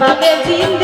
বাপে জিন্দে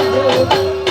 Oh,